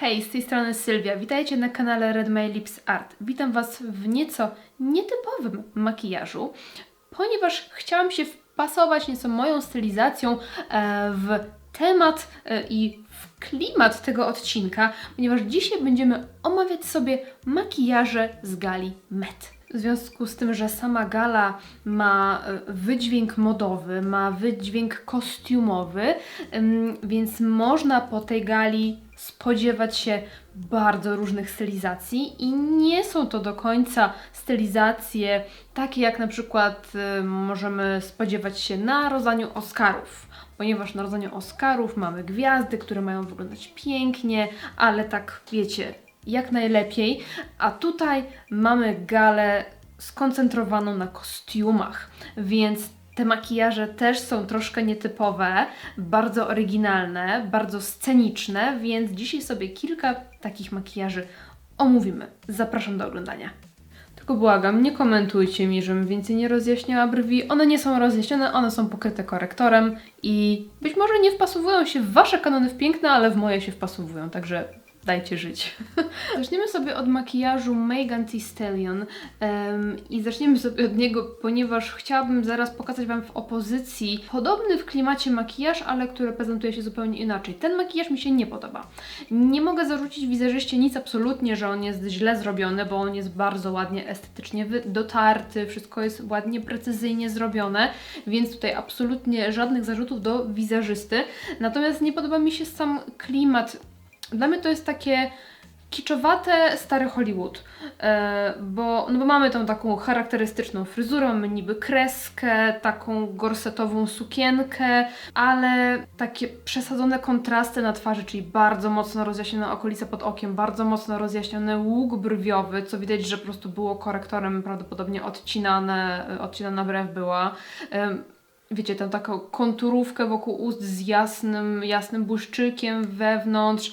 Hej, z tej strony Sylwia. Witajcie na kanale Red My Lips Art. Witam Was w nieco nietypowym makijażu, ponieważ chciałam się wpasować nieco moją stylizacją e, w temat e, i w klimat tego odcinka, ponieważ dzisiaj będziemy omawiać sobie makijaże z gali Met. W związku z tym, że sama gala ma e, wydźwięk modowy, ma wydźwięk kostiumowy, więc można po tej gali spodziewać się bardzo różnych stylizacji i nie są to do końca stylizacje takie jak na przykład y, możemy spodziewać się na rozdaniu Oscarów. Ponieważ na rozdaniu Oscarów mamy gwiazdy, które mają wyglądać pięknie, ale tak wiecie, jak najlepiej. A tutaj mamy galę skoncentrowaną na kostiumach, więc te makijaże też są troszkę nietypowe, bardzo oryginalne, bardzo sceniczne, więc dzisiaj sobie kilka takich makijaży omówimy. Zapraszam do oglądania. Tylko błagam, nie komentujcie mi, żebym więcej nie rozjaśniała brwi. One nie są rozjaśnione, one są pokryte korektorem i być może nie wpasowują się w wasze kanony w piękne, ale w moje się wpasowują, także dajcie żyć. Zaczniemy sobie od makijażu Megan Thee Stallion em, i zaczniemy sobie od niego, ponieważ chciałabym zaraz pokazać Wam w opozycji podobny w klimacie makijaż, ale który prezentuje się zupełnie inaczej. Ten makijaż mi się nie podoba. Nie mogę zarzucić wizerzystie nic absolutnie, że on jest źle zrobiony, bo on jest bardzo ładnie estetycznie dotarty, wszystko jest ładnie, precyzyjnie zrobione, więc tutaj absolutnie żadnych zarzutów do wizerzysty. Natomiast nie podoba mi się sam klimat dla mnie to jest takie kiczowate stare Hollywood, e, bo, no bo mamy tą taką charakterystyczną fryzurę, mamy niby kreskę, taką gorsetową sukienkę, ale takie przesadzone kontrasty na twarzy, czyli bardzo mocno rozjaśniona okolica pod okiem, bardzo mocno rozjaśniony łuk brwiowy, co widać, że po prostu było korektorem prawdopodobnie odcinane, odcinana brew była. Wiecie, tę taką konturówkę wokół ust z jasnym, jasnym błyszczykiem wewnątrz.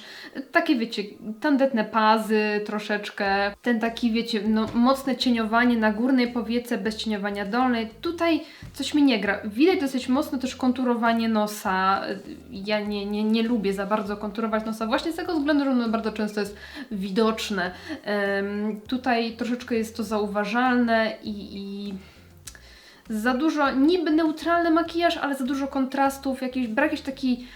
Takie, wiecie, tandetne pazy troszeczkę. Ten taki, wiecie, no, mocne cieniowanie na górnej powiece bez cieniowania dolnej. Tutaj coś mi nie gra. Widać dosyć mocno też konturowanie nosa. Ja nie, nie, nie lubię za bardzo konturować nosa właśnie z tego względu, że ono bardzo często jest widoczne. Em, tutaj troszeczkę jest to zauważalne i... i za dużo, niby neutralny makijaż, ale za dużo kontrastów, jakiś, brak jakiś taki,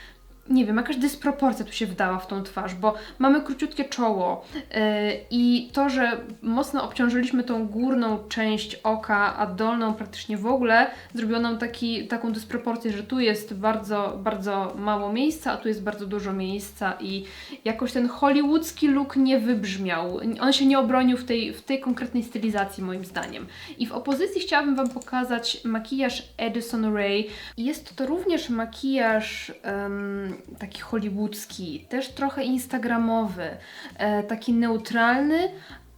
nie wiem, jakaś dysproporcja tu się wdała w tą twarz, bo mamy króciutkie czoło yy, i to, że mocno obciążyliśmy tą górną część oka, a dolną praktycznie w ogóle, zrobiło nam taki, taką dysproporcję, że tu jest bardzo, bardzo mało miejsca, a tu jest bardzo dużo miejsca i jakoś ten hollywoodzki look nie wybrzmiał. On się nie obronił w tej, w tej konkretnej stylizacji moim zdaniem. I w opozycji chciałabym Wam pokazać makijaż Edison Ray. Jest to również makijaż taki hollywoodzki, też trochę instagramowy, e, taki neutralny,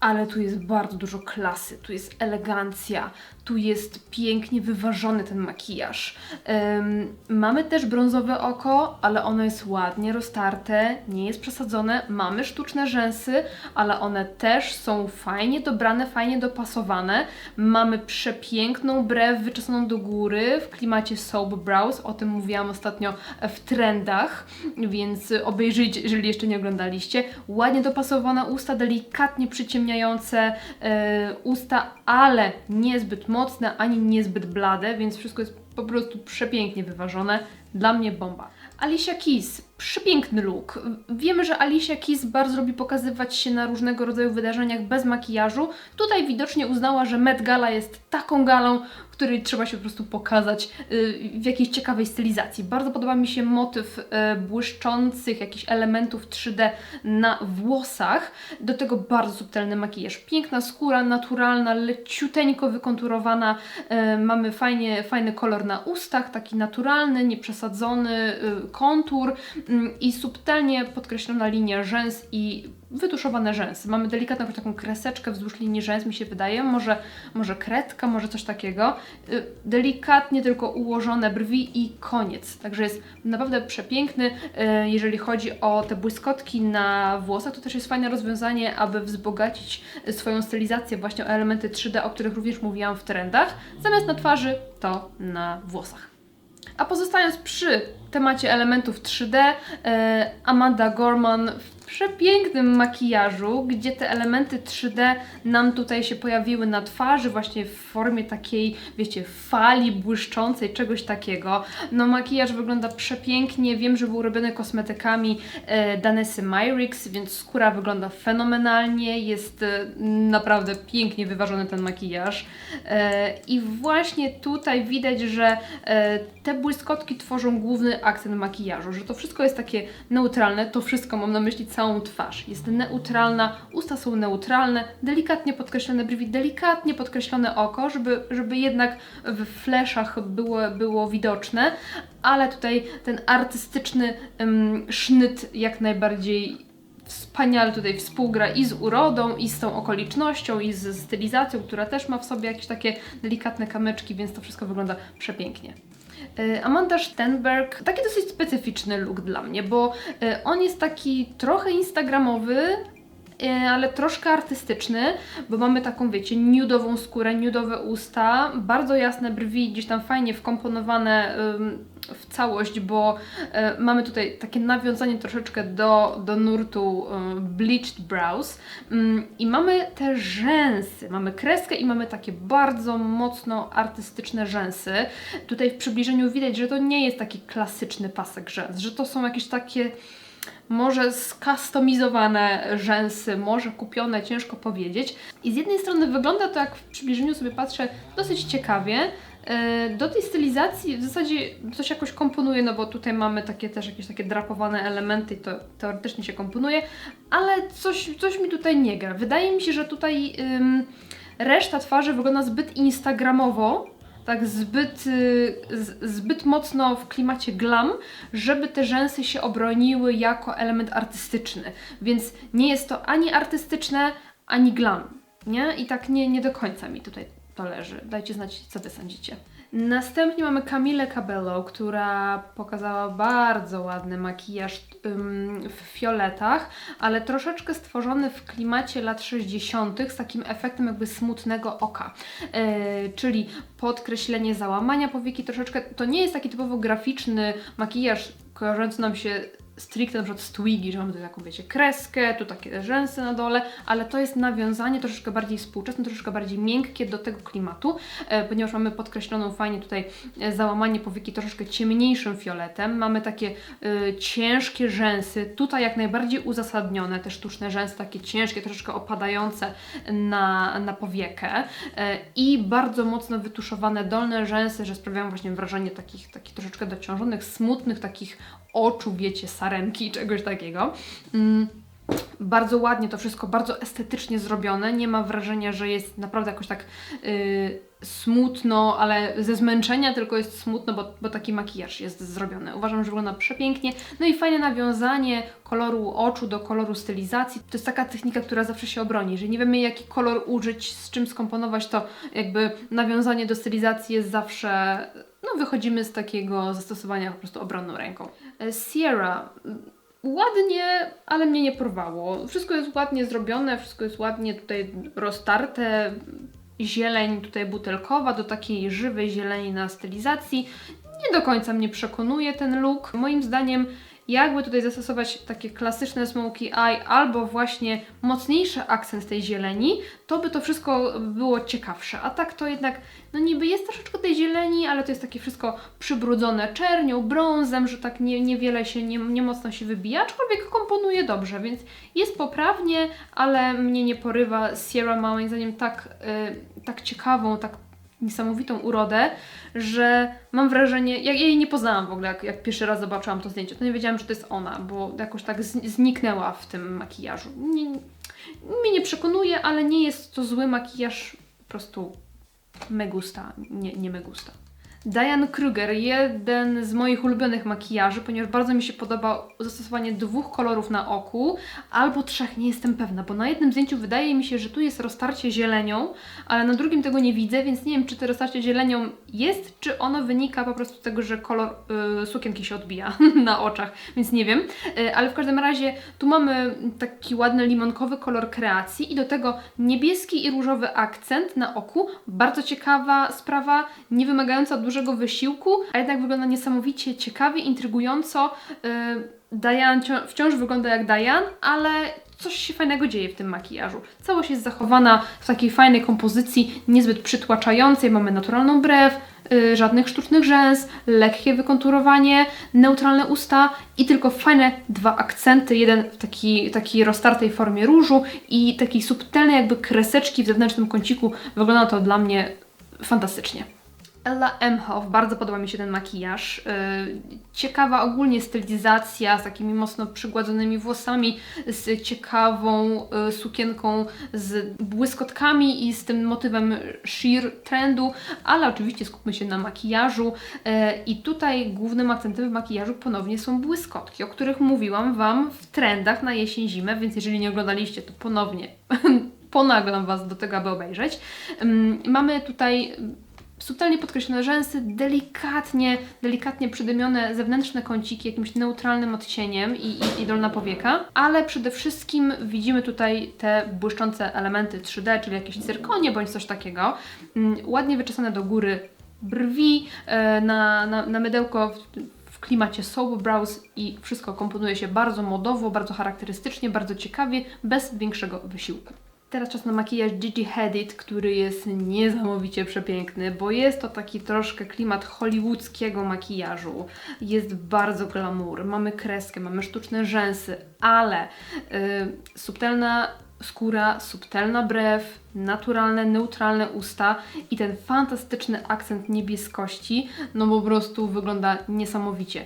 ale tu jest bardzo dużo klasy, tu jest elegancja, tu jest pięknie wyważony ten makijaż. Em, mamy też brązowe oko, ale ono jest ładnie roztarte, nie jest przesadzone. Mamy sztuczne rzęsy, ale one też są fajnie dobrane, fajnie dopasowane. Mamy przepiękną brew wyczesaną do góry w klimacie soap brows, o tym mówiłam ostatnio w trendach, więc obejrzyjcie, jeżeli jeszcze nie oglądaliście. Ładnie dopasowane usta, delikatnie przyciemniające e, usta, ale niezbyt mocne, ani niezbyt blade, więc wszystko jest po prostu przepięknie wyważone. Dla mnie bomba. Alicia Keys, przepiękny look. Wiemy, że Alicia Keys bardzo lubi pokazywać się na różnego rodzaju wydarzeniach bez makijażu. Tutaj widocznie uznała, że Met Gala jest taką galą, której trzeba się po prostu pokazać y, w jakiejś ciekawej stylizacji. Bardzo podoba mi się motyw y, błyszczących jakichś elementów 3D na włosach. Do tego bardzo subtelny makijaż. Piękna skóra, naturalna, leciuteńko wykonturowana. Y, mamy fajnie, fajny kolor na ustach, taki naturalny, nieprzesadzony kontur i subtelnie podkreślona linia rzęs i wytuszowane rzęsy. Mamy delikatną taką kreseczkę wzdłuż linii rzęs, mi się wydaje, może, może kredka, może coś takiego. Y, Delikatnie tylko ułożone brwi i koniec. Także jest naprawdę przepiękny. Y, Jeżeli chodzi o te błyskotki na włosach, to też jest fajne rozwiązanie, aby wzbogacić swoją stylizację właśnie o elementy 3D, o których również mówiłam w trendach. Zamiast na twarzy, to na włosach. A pozostając przy temacie elementów 3D, e, Amanda Gorman przepięknym makijażu, gdzie te elementy 3D nam tutaj się pojawiły na twarzy, właśnie w formie takiej, wiecie, fali błyszczącej, czegoś takiego. No makijaż wygląda przepięknie, wiem, że był robiony kosmetykami e, Danessy Myrix, więc skóra wygląda fenomenalnie, jest e, naprawdę pięknie wyważony ten makijaż. E, I właśnie tutaj widać, że e, te błyskotki tworzą główny akcent makijażu, że to wszystko jest takie neutralne, to wszystko mam na myśli całą twarz. Jest neutralna, usta są neutralne, delikatnie podkreślone brwi, delikatnie podkreślone oko, żeby, żeby jednak w fleszach było, było widoczne, ale tutaj ten artystyczny ym, sznyt jak najbardziej wspaniale tutaj współgra i z urodą, i z tą okolicznością, i z stylizacją, która też ma w sobie jakieś takie delikatne kamyczki, więc to wszystko wygląda przepięknie. Y, Amanda Stenberg, taki dosyć specyficzny look dla mnie, bo y, on jest taki trochę instagramowy, ale troszkę artystyczny, bo mamy taką, wiecie, nudową skórę, nudowe usta, bardzo jasne brwi, gdzieś tam fajnie wkomponowane w całość, bo y, mamy tutaj takie nawiązanie troszeczkę do, do nurtu y, bleached brows i mamy te rzęsy, mamy kreskę i mamy takie bardzo mocno artystyczne rzęsy. Tutaj w przybliżeniu widać, że to nie jest taki klasyczny pasek rzęs, że to są jakieś takie może skustomizowane rzęsy, może kupione, ciężko powiedzieć. I z jednej strony wygląda to, jak w przybliżeniu sobie patrzę, dosyć ciekawie. E, Do tej stylizacji w zasadzie coś jakoś komponuje, no bo tutaj mamy takie też jakieś takie drapowane elementy i to teoretycznie się komponuje, ale coś, coś mi tutaj nie gra. Wydaje mi się, że tutaj ym, reszta twarzy wygląda zbyt instagramowo, tak zbyt, y, zbyt mocno w klimacie glam, żeby te rzęsy się obroniły jako element artystyczny. Więc nie jest to ani artystyczne, ani glam. Nie? I tak nie, nie do końca mi tutaj to leży. Dajcie znać, co wy sądzicie. Następnie mamy Camille Cabello, która pokazała bardzo ładny makijaż w fioletach, ale troszeczkę stworzony w klimacie lat 60. z takim efektem jakby smutnego oka. Yy, czyli podkreślenie załamania powieki troszeczkę. To nie jest taki typowo graficzny makijaż kojarzący nam się stricte na przykład z Twiggy, że mamy tu taką, wiecie, kreskę, tu takie rzęsy na dole, ale to jest nawiązanie troszeczkę bardziej współczesne, troszeczkę bardziej miękkie do tego klimatu, e, ponieważ mamy podkreśloną fajnie tutaj e, załamanie powieki troszeczkę ciemniejszym fioletem, mamy takie e, ciężkie rzęsy, tutaj jak najbardziej uzasadnione, te sztuczne rzęsy, takie ciężkie, troszeczkę opadające na, na powiekę i bardzo mocno wytuszowane dolne rzęsy, że sprawiają właśnie wrażenie takich, takich troszeczkę dociążonych, smutnych, takich oczu, wiecie, sarenki, czegoś takiego. Bardzo ładnie to wszystko, bardzo estetycznie zrobione. Nie ma wrażenia, że jest naprawdę jakoś tak yy, smutno, ale ze zmęczenia tylko jest smutno, bo, bo taki makijaż jest zrobiony. Uważam, że wygląda przepięknie. No i fajne nawiązanie koloru oczu do koloru stylizacji. To jest taka technika, która zawsze się obroni. Jeżeli nie wiemy, jaki kolor użyć, z czym skomponować, to jakby nawiązanie do stylizacji jest zawsze. No, wychodzimy z takiego zastosowania po prostu obronną ręką. E, Sierra. Ładnie, ale mnie nie porwało. Wszystko jest ładnie zrobione, wszystko jest ładnie tutaj roztarte. Zieleń tutaj butelkowa do takiej żywej zieleni na stylizacji. Nie do końca mnie przekonuje ten look. Moim zdaniem, jakby tutaj zastosować takie klasyczne smoky eye albo właśnie mocniejszy akcent tej zieleni, to by to wszystko było ciekawsze. A tak to jednak, no niby jest troszeczkę tej zieleni, ale to jest takie wszystko przybrudzone czernią, brązem, że tak nie, niewiele się, nie, nie mocno się wybija, aczkolwiek komponuje dobrze, więc jest poprawnie, ale mnie nie porywa. Sierra ma moim zdaniem tak, y, tak ciekawą, tak niesamowitą urodę, że mam wrażenie, ja jej nie poznałam w ogóle, jak, jak pierwszy raz zobaczyłam to zdjęcie, to nie wiedziałam, że to jest ona, bo jakoś tak zniknęła w tym makijażu. Nie, mnie nie przekonuje, ale nie jest to zły makijaż, po prostu me gusta, nie, nie me gusta. Diane Kruger, jeden z moich ulubionych makijaży, ponieważ bardzo mi się podoba zastosowanie dwóch kolorów na oku, albo trzech, nie jestem pewna, bo na jednym zdjęciu wydaje mi się, że tu jest roztarcie zielenią, ale na drugim tego nie widzę, więc nie wiem, czy to roztarcie zielenią jest, czy ono wynika po prostu z tego, że kolor y, sukienki się odbija na oczach, więc nie wiem, y, ale w każdym razie tu mamy taki ładny limonkowy kolor kreacji i do tego niebieski i różowy akcent na oku, bardzo ciekawa sprawa, nie wymagająca dużego wysiłku, a jednak wygląda niesamowicie ciekawie, intrygująco. Yy, Diane wciąż wygląda jak Diane, ale coś się fajnego dzieje w tym makijażu. Całość jest zachowana w takiej fajnej kompozycji, niezbyt przytłaczającej. Mamy naturalną brew, y, żadnych sztucznych rzęs, lekkie wykonturowanie, neutralne usta i tylko fajne dwa akcenty. Jeden w taki, takiej roztartej formie różu i takiej subtelnej jakby kreseczki w zewnętrznym kąciku. Wygląda to dla mnie fantastycznie. Ella Emhoff, bardzo podoba mi się ten makijaż. Yy, ciekawa ogólnie stylizacja z takimi mocno przygładzonymi włosami, z ciekawą y, sukienką, z błyskotkami i z tym motywem sheer trendu, ale oczywiście skupmy się na makijażu. Yy, I tutaj głównym akcentem w makijażu ponownie są błyskotki, o których mówiłam Wam w trendach na jesień-zimę, więc jeżeli nie oglądaliście, to ponownie ponaglam Was do tego, aby obejrzeć. Mamy tutaj subtelnie podkreślone rzęsy, delikatnie, delikatnie przydymione zewnętrzne kąciki jakimś neutralnym odcieniem i, i, i dolna powieka, ale przede wszystkim widzimy tutaj te błyszczące elementy 3D, czyli jakieś cyrkonie bądź coś takiego, mm, ładnie wyczesane do góry brwi, e, na, na, na mydełko klimacie soap brows i wszystko komponuje się bardzo modowo, bardzo charakterystycznie, bardzo ciekawie, bez większego wysiłku. Teraz czas na makijaż Gigi Hadid, który jest niesamowicie przepiękny, bo jest to taki troszkę klimat hollywoodzkiego makijażu. Jest bardzo glamour, mamy kreskę, mamy sztuczne rzęsy, ale y, subtelna skóra, subtelna brew, naturalne, neutralne usta i ten fantastyczny akcent niebieskości, no po prostu wygląda niesamowicie. Y,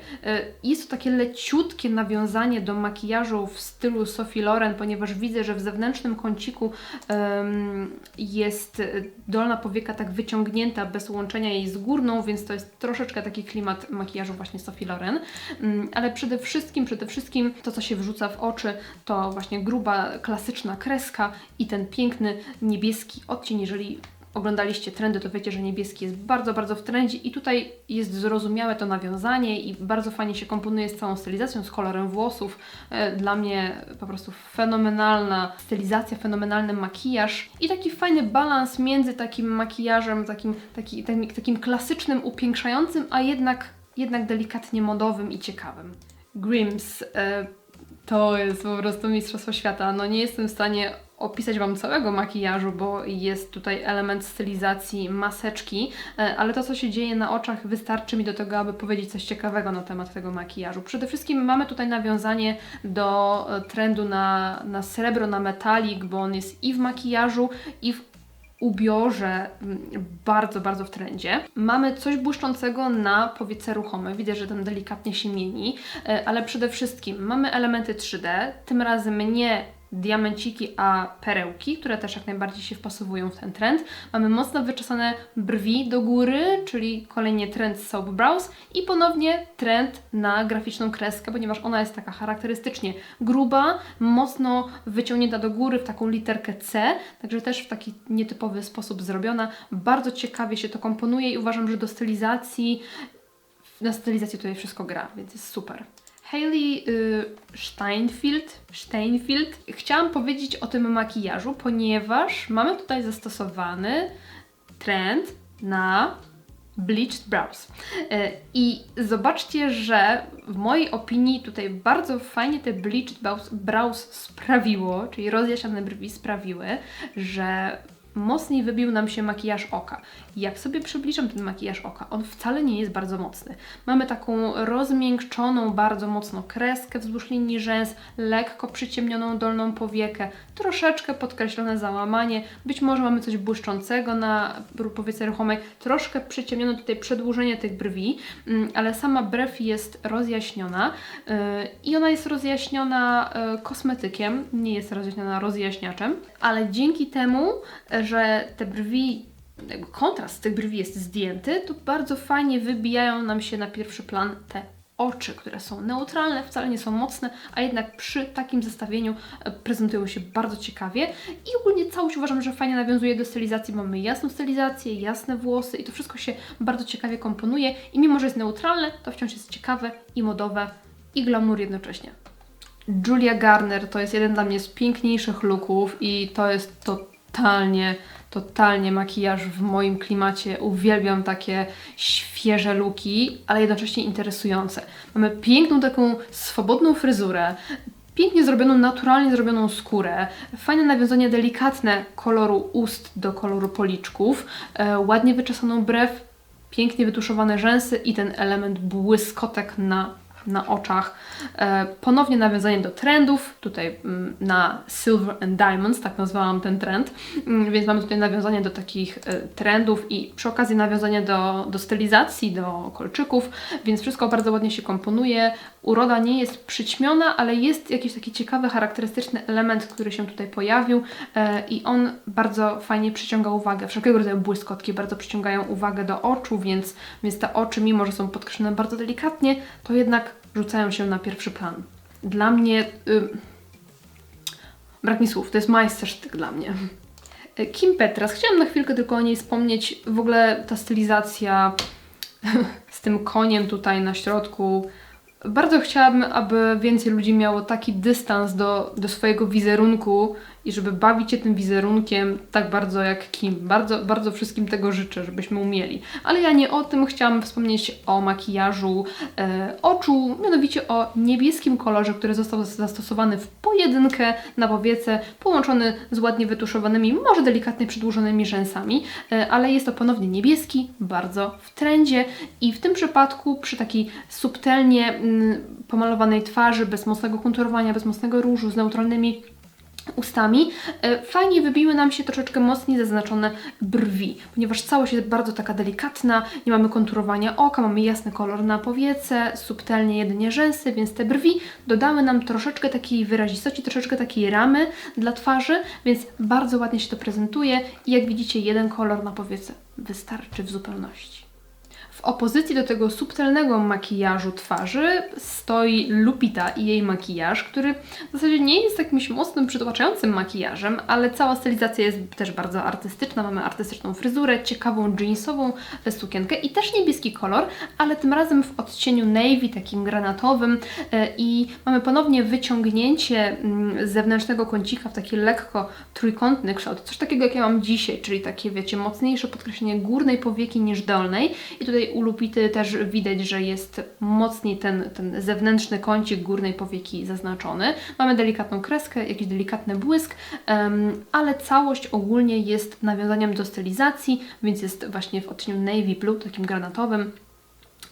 Jest to takie leciutkie nawiązanie do makijażu w stylu Sophie Loren, ponieważ widzę, że w zewnętrznym kąciku em, jest dolna powieka tak wyciągnięta bez łączenia jej z górną, więc to jest troszeczkę taki klimat makijażu właśnie Sophie Loren. Mm, Ale przede wszystkim, przede wszystkim to, co się wrzuca w oczy, to właśnie gruba, klasyczna kreska i ten piękny niebieski odcień. Jeżeli oglądaliście trendy, to wiecie, że niebieski jest bardzo, bardzo w trendzie i tutaj jest zrozumiałe to nawiązanie i bardzo fajnie się komponuje z całą stylizacją, z kolorem włosów. E, Dla mnie po prostu fenomenalna stylizacja, fenomenalny makijaż i taki fajny balans między takim makijażem, takim, taki, takim, takim klasycznym, upiększającym, a jednak, jednak delikatnie modowym i ciekawym. Grims e, to jest po prostu Mistrzostwo Świata. No nie jestem w stanie opisać Wam całego makijażu, bo jest tutaj element stylizacji maseczki, e, ale to, co się dzieje na oczach, wystarczy mi do tego, aby powiedzieć coś ciekawego na temat tego makijażu. Przede wszystkim mamy tutaj nawiązanie do e, trendu na, na srebro, na metalik, bo on jest i w makijażu, i w ubiorze bardzo, bardzo w trendzie. Mamy coś błyszczącego na powiece ruchome. Widzę, że ten delikatnie się mieni, e, ale przede wszystkim mamy elementy 3D, tym razem nie diamenciki, a perełki, które też jak najbardziej się wpasowują w ten trend. Mamy mocno wyczesane brwi do góry, czyli kolejnie trend soap brows i ponownie trend na graficzną kreskę, ponieważ ona jest taka charakterystycznie gruba, mocno wyciągnięta do góry w taką literkę C, także też w taki nietypowy sposób zrobiona. Bardzo ciekawie się to komponuje i uważam, że do stylizacji na stylizacji tutaj wszystko gra, więc jest super. Hailey y, Steinfeld, Steinfeld. Chciałam powiedzieć o tym makijażu, ponieważ mamy tutaj zastosowany trend na bleached brows. Y, I zobaczcie, że w mojej opinii tutaj bardzo fajnie te bleached brows, brows sprawiło, czyli rozjaśnione brwi sprawiły, że mocniej wybił nam się makijaż oka. Jak sobie przybliżam ten makijaż oka, on wcale nie jest bardzo mocny. Mamy taką rozmiękczoną bardzo mocno kreskę wzdłuż linii rzęs, lekko przyciemnioną dolną powiekę, troszeczkę podkreślone załamanie, być może mamy coś błyszczącego na powiece ruchomej, troszkę przyciemnione tutaj przedłużenie tych brwi, mm, ale sama brew jest rozjaśniona yy, i ona jest rozjaśniona yy, kosmetykiem, nie jest rozjaśniona rozjaśniaczem, ale dzięki temu, że te brwi kontrast tych brwi jest zdjęty, to bardzo fajnie wybijają nam się na pierwszy plan te oczy, które są neutralne, wcale nie są mocne, a jednak przy takim zestawieniu e, prezentują się bardzo ciekawie i ogólnie całość uważam, że fajnie nawiązuje do stylizacji. Mamy jasną stylizację, jasne włosy i to wszystko się bardzo ciekawie komponuje i mimo, że jest neutralne, to wciąż jest ciekawe i modowe i glamour jednocześnie. Julia Garner to jest jeden dla mnie z piękniejszych looków i to jest totalnie totalnie makijaż w moim klimacie. Uwielbiam takie świeże luki, ale jednocześnie interesujące. Mamy piękną taką swobodną fryzurę, pięknie zrobioną, naturalnie zrobioną skórę, fajne nawiązanie delikatne koloru ust do koloru policzków, e, ładnie wyczesaną brew, pięknie wytuszowane rzęsy i ten element błyskotek na, na oczach. E, ponownie nawiązanie do trendów, tutaj mm, na Silver and Diamonds, tak nazwałam ten trend, Mm, więc mamy tutaj nawiązanie do takich e, trendów i przy okazji nawiązanie do, do stylizacji, do kolczyków, więc wszystko bardzo ładnie się komponuje. Uroda nie jest przyćmiona, ale jest jakiś taki ciekawy, charakterystyczny element, który się tutaj pojawił e, i on bardzo fajnie przyciąga uwagę. Wszelkiego rodzaju błyskotki bardzo przyciągają uwagę do oczu, więc, więc te oczy, mimo że są podkreślone bardzo delikatnie, to jednak rzucają się na pierwszy plan. Dla mnie... Y, brak mi słów, to jest majstersztyk dla mnie. E, Kim Petras, chciałam na chwilkę tylko o niej wspomnieć. W ogóle ta stylizacja z tym koniem tutaj na środku. Bardzo chciałabym, aby więcej ludzi miało taki dystans do, do swojego wizerunku i żeby bawić się tym wizerunkiem tak bardzo jak Kim. Bardzo, bardzo wszystkim tego życzę, żebyśmy umieli. Ale ja nie o tym chciałam wspomnieć o makijażu e, oczu, mianowicie o niebieskim kolorze, który został zastosowany w pojedynkę na powiece, połączony z ładnie wytuszowanymi, może delikatnie przedłużonymi rzęsami, e, ale jest to ponownie niebieski, bardzo w trendzie i w tym przypadku przy takiej subtelnie mm, pomalowanej twarzy, bez mocnego konturowania, bez mocnego różu, z neutralnymi ustami, e, fajnie wybiły nam się troszeczkę mocniej zaznaczone brwi, ponieważ całość jest bardzo taka delikatna, nie mamy konturowania oka, mamy jasny kolor na powiece, subtelnie jedynie rzęsy, więc te brwi dodały nam troszeczkę takiej wyrazistości, troszeczkę takiej ramy dla twarzy, więc bardzo ładnie się to prezentuje i jak widzicie jeden kolor na powiece wystarczy w zupełności. W opozycji do tego subtelnego makijażu twarzy stoi Lupita i jej makijaż, który w zasadzie nie jest jakimś mocnym, przytłaczającym makijażem, ale cała stylizacja jest też bardzo artystyczna. Mamy artystyczną fryzurę, ciekawą jeansową sukienkę i też niebieski kolor, ale tym razem w odcieniu navy, takim granatowym e, i mamy ponownie wyciągnięcie mm, zewnętrznego kącika w taki lekko trójkątny kształt. Coś takiego, jak ja mam dzisiaj, czyli takie, wiecie, mocniejsze podkreślenie górnej powieki niż dolnej. I tutaj u Lupity też widać, że jest mocniej ten, ten zewnętrzny kącik górnej powieki zaznaczony. Mamy delikatną kreskę, jakiś delikatny błysk, ale całość ogólnie jest nawiązaniem do stylizacji, więc jest właśnie w odcieniu navy blue, takim granatowym.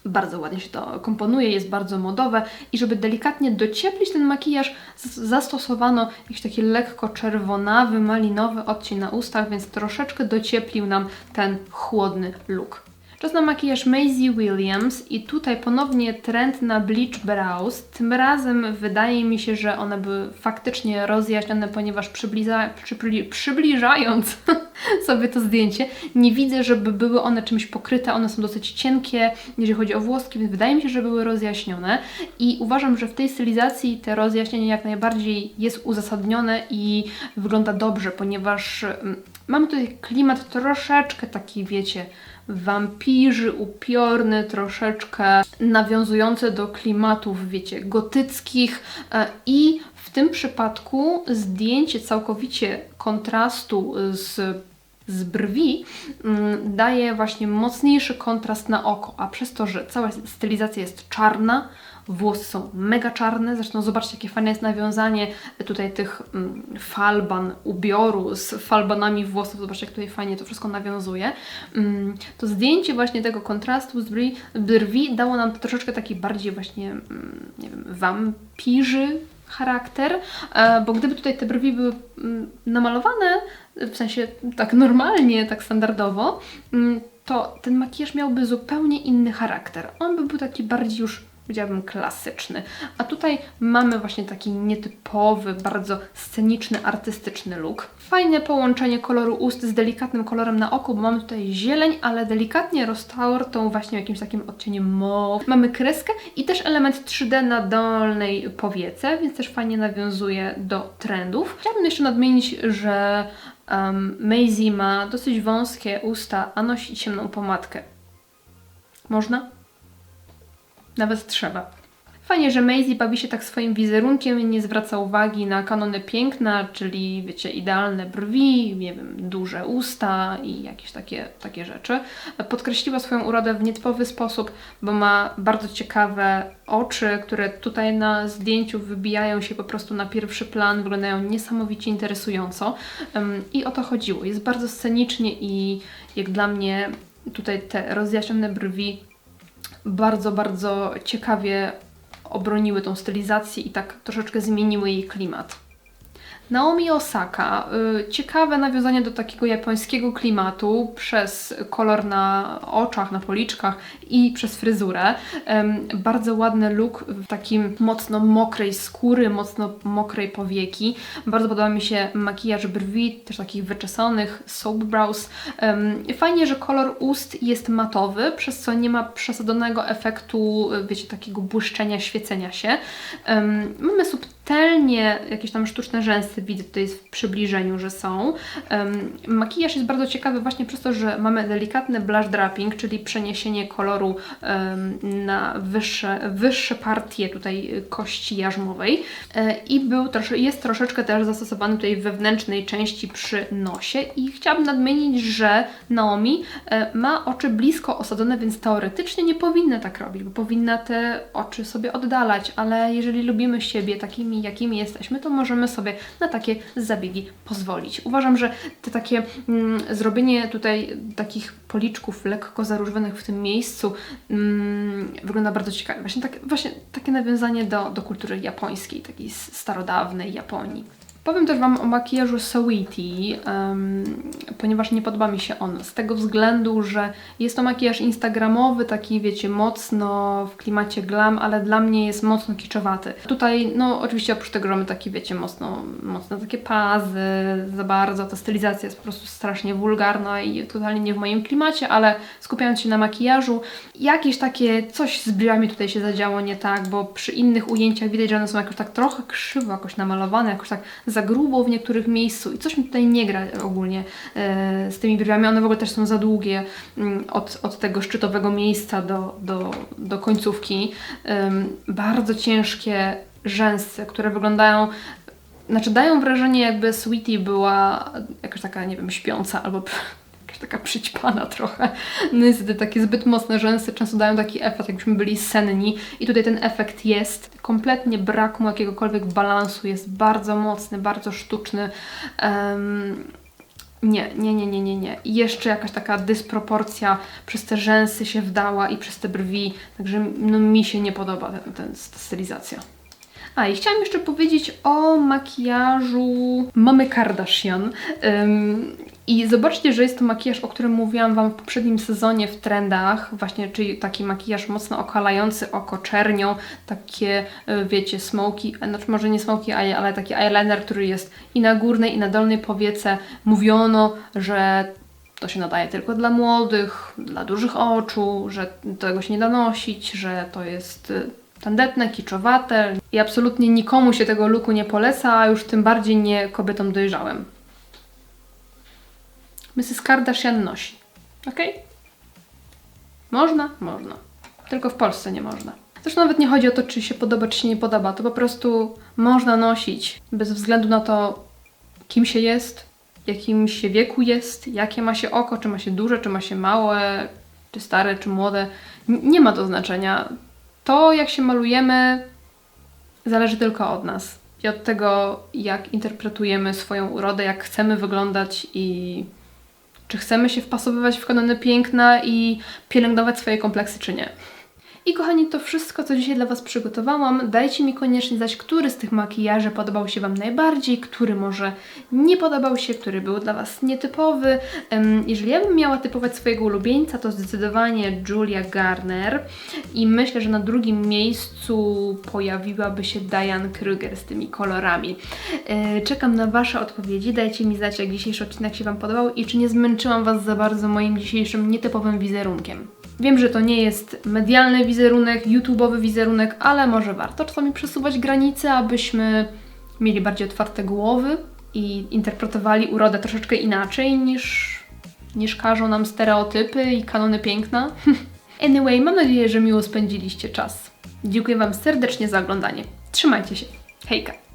Bardzo ładnie się to komponuje, jest bardzo modowe i żeby delikatnie docieplić ten makijaż, zastosowano jakiś taki lekko czerwonawy, malinowy odcień na ustach, więc troszeczkę docieplił nam ten chłodny look. Czas na makijaż Maisie Williams i tutaj ponownie trend na bleach brows. Tym razem wydaje mi się, że one były faktycznie rozjaśnione, ponieważ przybliżając sobie to zdjęcie, nie widzę, żeby były one czymś pokryte. One są dosyć cienkie, jeżeli chodzi o włoski, więc wydaje mi się, że były rozjaśnione i uważam, że w tej stylizacji te rozjaśnienie jak najbardziej jest uzasadnione i wygląda dobrze, ponieważ mm, mamy tutaj klimat troszeczkę taki, wiecie, wampirzy, upiorny, troszeczkę nawiązujący do klimatów, wiecie, gotyckich e, i w tym przypadku zdjęcie całkowicie kontrastu z z brwi mm, daje właśnie mocniejszy kontrast na oko, a przez to, że cała stylizacja jest czarna, włosy są mega czarne, zresztą zobaczcie jakie fajne jest nawiązanie tutaj tych mm, falban, ubioru z falbanami włosów, zobaczcie jak tutaj fajnie to wszystko nawiązuje. Mm, to zdjęcie właśnie tego kontrastu z brwi, dało nam troszeczkę taki bardziej właśnie, mm, nie wiem, wampirzy charakter, e, bo gdyby tutaj te brwi były namalowane, w sensie tak normalnie, tak standardowo, to ten makijaż miałby zupełnie inny charakter. On by był taki bardziej już powiedziałabym klasyczny. A tutaj mamy właśnie taki nietypowy, bardzo sceniczny, artystyczny look. Fajne połączenie koloru ust z delikatnym kolorem na oku, bo mamy tutaj zieleń, ale delikatnie roztartą właśnie jakimś takim odcieniem mauve. Mamy kreskę i też element 3D na dolnej powiece, więc też fajnie nawiązuje do trendów. Chciałabym jeszcze nadmienić, że um, Maisie ma dosyć wąskie usta, a nosi ciemną pomadkę. Można? Nawet trzeba. Fajnie, że Maisie bawi się tak swoim wizerunkiem i nie zwraca uwagi na kanony piękna, czyli wiecie, idealne brwi, nie wiem, duże usta i jakieś takie, takie rzeczy. Podkreśliła swoją urodę w nietypowy sposób, bo ma bardzo ciekawe oczy, które tutaj na zdjęciu wybijają się po prostu na pierwszy plan, wyglądają niesamowicie interesująco. I o to chodziło. Jest bardzo scenicznie i jak dla mnie tutaj te rozjaśnione brwi bardzo, bardzo ciekawie obroniły tą stylizację i tak troszeczkę zmieniły jej klimat. Naomi Osaka, y, ciekawe nawiązanie do takiego japońskiego klimatu przez kolor na oczach, na policzkach i przez fryzurę. Bardzo ładny look w takim mocno mokrej skóry, mocno mokrej powieki. Bardzo podoba mi się makijaż brwi, też takich wyczesanych, soap brows. Fajnie, że kolor ust jest matowy, przez co nie ma przesadzonego efektu, y, wiecie, takiego błyszczenia, świecenia się. Mamy subtelnie jakieś tam sztuczne rzęsy, widzę tutaj w przybliżeniu, że są. Makijaż jest bardzo ciekawy właśnie przez to, że mamy delikatny blush draping, czyli przeniesienie koloru na wyższe, wyższe partie tutaj kości jarzmowej. E, i był jest troszeczkę też zastosowany tutaj w wewnętrznej części przy nosie. I chciałabym nadmienić, że Naomi e, ma oczy blisko osadzone, więc teoretycznie nie powinna tak robić, bo powinna te oczy sobie oddalać, ale jeżeli lubimy siebie takimi, jakimi jesteśmy, to możemy sobie na takie zabiegi pozwolić. Uważam, że te takie mm, zrobienie tutaj takich policzków lekko zaróżowanych w tym miejscu mm, wygląda bardzo ciekawie. Właśnie, tak, właśnie takie nawiązanie do, do kultury japońskiej, takiej starodawnej Japonii. Powiem też Wam o makijażu Sweetie, um, ponieważ nie podoba mi się on. Z tego względu, że jest to makijaż instagramowy, taki wiecie, mocno w klimacie glam, ale dla mnie jest mocno kiczowaty. Tutaj, no oczywiście oprócz tego, że mamy takie, wiecie, mocno, mocno takie pazy, za bardzo, ta stylizacja jest po prostu strasznie wulgarna i totalnie nie w moim klimacie, ale skupiając się na makijażu, jakieś takie coś z brwiami tutaj się zadziało nie tak, bo przy innych ujęciach widać, że one są jakoś tak trochę krzywo, jakoś namalowane, jakoś tak za grubo w niektórych miejscu i coś mi tutaj nie gra ogólnie e, z tymi brwiami. One w ogóle też są za długie mm, od, od tego szczytowego miejsca do, do, do końcówki. bardzo ciężkie rzęsy, które wyglądają znaczy dają wrażenie jakby Sweetie była jakaś taka, nie wiem, śpiąca albo taka przyćpana trochę. Niestety takie zbyt mocne rzęsy często dają taki efekt, jakbyśmy byli senni i tutaj ten efekt jest. Kompletnie brak mu jakiegokolwiek balansu, jest bardzo mocny, bardzo sztuczny. Um, nie, nie, nie, nie, nie, nie. I jeszcze jakaś taka dysproporcja przez te rzęsy się wdała i przez te brwi, także no, mi się nie podoba ten, ta stylizacja. A i chciałam jeszcze powiedzieć o makijażu mamy Kardashian. Um, i zobaczcie, że jest to makijaż, o którym mówiłam Wam w poprzednim sezonie w trendach, właśnie, czyli taki makijaż mocno okalający oko czernią, takie, e, wiecie, smoky, znaczy może nie smoky eye, ale taki eyeliner, który jest i na górnej, i na dolnej powiece. Mówiono, że to się nadaje tylko dla młodych, dla dużych oczu, że tego się nie da nosić, że to jest e, tandetne, kiczowate i absolutnie nikomu się tego looku nie poleca, a już tym bardziej nie kobietom dojrzałem. Mrs. Kardashian nosi. Ok? Można? Można. Tylko w Polsce nie można. Zresztą nawet nie chodzi o to, czy się podoba, czy się nie podoba. To po prostu można nosić bez względu na to, kim się jest, jakim się wieku jest, jakie ma się oko, czy ma się duże, czy ma się małe, czy stare, czy młode. Nie ma to znaczenia. To, jak się malujemy, zależy tylko od nas i od tego, jak interpretujemy swoją urodę, jak chcemy wyglądać i czy chcemy się wpasowywać w kanony piękna i pielęgnować swoje kompleksy, czy nie. I kochani, to wszystko, co dzisiaj dla Was przygotowałam. Dajcie mi koniecznie znać, który z tych makijaży podobał się Wam najbardziej, który może nie podobał się, który był dla Was nietypowy. Jeżeli ja bym miała typować swojego ulubieńca, to zdecydowanie Julia Garner i myślę, że na drugim miejscu pojawiłaby się Diane Kruger z tymi kolorami. E, czekam na Wasze odpowiedzi. Dajcie mi znać, jak dzisiejszy odcinek się Wam podobał i czy nie zmęczyłam Was za bardzo moim dzisiejszym nietypowym wizerunkiem. Wiem, że to nie jest medialny wizerunek, YouTube'owy wizerunek, ale może warto czasami przesuwać granice, abyśmy mieli bardziej otwarte głowy i interpretowali urodę troszeczkę inaczej niż, niż każą nam stereotypy i kanony piękna. anyway, mam nadzieję, że miło spędziliście czas. Dziękuję Wam serdecznie za oglądanie. Trzymajcie się. Hejka!